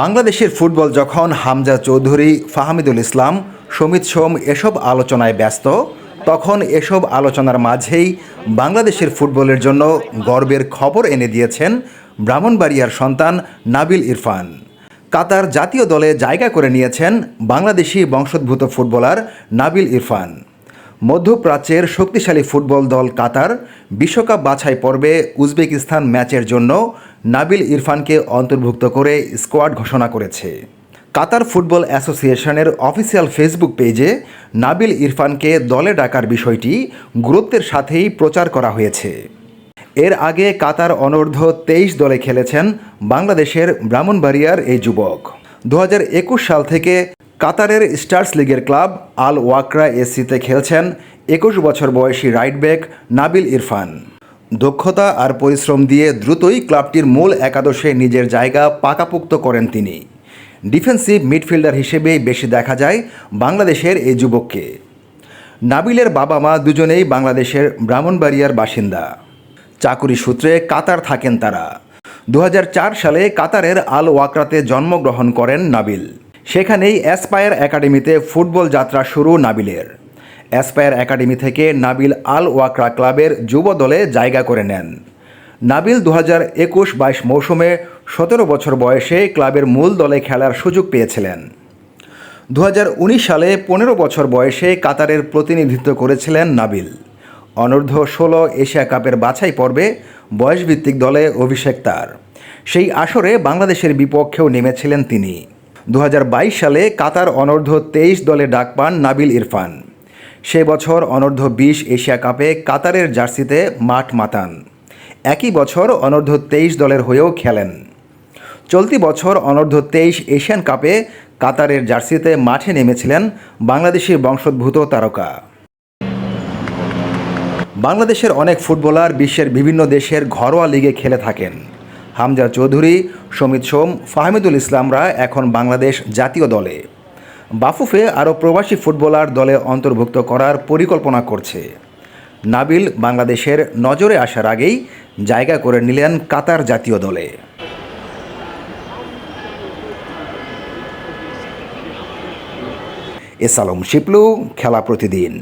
বাংলাদেশের ফুটবল যখন হামজা চৌধুরী, ফাহমিদুল ইসলাম, সমিত সোম এসব আলোচনায় ব্যস্ত, তখন এসব আলোচনার মাঝেই বাংলাদেশের ফুটবলের জন্য গর্বের খবর এনে দিয়েছেন ব্রাহ্মণবাড়িয়ার সন্তান নাবিল ইরফান। কাতার জাতীয় দলে জায়গা করে নিয়েছেন বাংলাদেশি বংশোদ্ভূত ফুটবলার নাবিল ইরফান। মধ্যপ্রাচ্যের শক্তিশালী ফুটবল দল কাতার বিশ্বকাপ বাছাই পর্বে উজবেকিস্তান ম্যাচের জন্য নাবিল ইরফানকে অন্তর্ভুক্ত করে স্কোয়াড ঘোষণা করেছে। কাতার ফুটবল অ্যাসোসিয়েশনের অফিসিয়াল ফেসবুক পেজে নাবিল ইরফানকে দলে ডাকার বিষয়টি গুরুত্বের সাথেই প্রচার করা হয়েছে। এর আগে কাতার অনূর্ধ্ব তেইশ দলে খেলেছেন বাংলাদেশের ব্রাহ্মণবাড়িয়ার এই যুবক। দু হাজার একুশ সাল থেকে কাতারের স্টার্স লিগের ক্লাব আল ওয়াকরা এসসিতে খেলছেন একুশ বছর বয়সী রাইট ব্যাক নাবিল ইরফান। দক্ষতা আর পরিশ্রম দিয়ে দ্রুতই ক্লাবটির মূল একাদশে নিজের জায়গা পাকাপোক্ত করেন তিনি। ডিফেন্সিভ মিডফিল্ডার হিসেবেই বেশি দেখা যায় বাংলাদেশের এই যুবককে। নাবিলের বাবা মা দুজনেই বাংলাদেশের ব্রাহ্মণবাড়িয়ার বাসিন্দা। চাকুরি সূত্রে কাতার থাকেন তারা। দু হাজার চার সালে কাতারের আল ওয়াকরাতে জন্মগ্রহণ করেন নাবিল। সেখানেই অ্যাসপায়ার একাডেমিতে ফুটবল যাত্রা শুরু নাবিলের। অ্যাসপায়ার একাডেমি থেকে নাবিল আল ওয়াকরা ক্লাবের যুব দলে জায়গা করে নেন। নাবিল দু হাজার একুশ বাইশ মৌসুমে সতেরো বছর বয়সে ক্লাবের মূল দলে খেলার সুযোগ পেয়েছিলেন। দু হাজার উনিশ সালে পনেরো বছর বয়সে কাতারের প্রতিনিধিত্ব করেছিলেন নাবিল। অনূর্ধ্ব ষোলো এশিয়া কাপের বাছাই পর্বে বয়সভিত্তিক দলে অভিষেক তার। সেই আসরে বাংলাদেশের বিপক্ষেও নেমেছিলেন তিনি। দু হাজার বাইশ সালে কাতার অনূর্ধ্ব তেইশ দলে ডাক পান নাবিল ইরফান। সে বছর অনূর্ধ্ব বিশ এশিয়া কাপে কাতারের জার্সিতে মাঠ মাতান। একই বছর অনূর্ধ্ব তেইশ দলের হয়েও খেলেন। চলতি বছর অনূর্ধ্ব তেইশ এশিয়ান কাপে কাতারের জার্সিতে মাঠে নেমেছিলেন বাংলাদেশি বংশোদ্ভূত তারকা। বাংলাদেশের অনেক ফুটবলার বিশ্বের বিভিন্ন দেশের ঘরোয়া লিগে খেলে থাকেন। হামজা চৌধুরী, সমিত সোম, ফাহমিদুল ইসলামরা এখন বাংলাদেশ জাতীয় দলে। বাফুফে আরও প্রবাসী ফুটবলার দলে অন্তর্ভুক্ত করার পরিকল্পনা করছে। নাবিল বাংলাদেশের নজরে আসার আগেই জায়গা করে নিলেন কাতার জাতীয় দলে। এসালম শিপলু, খেলা প্রতিদিন।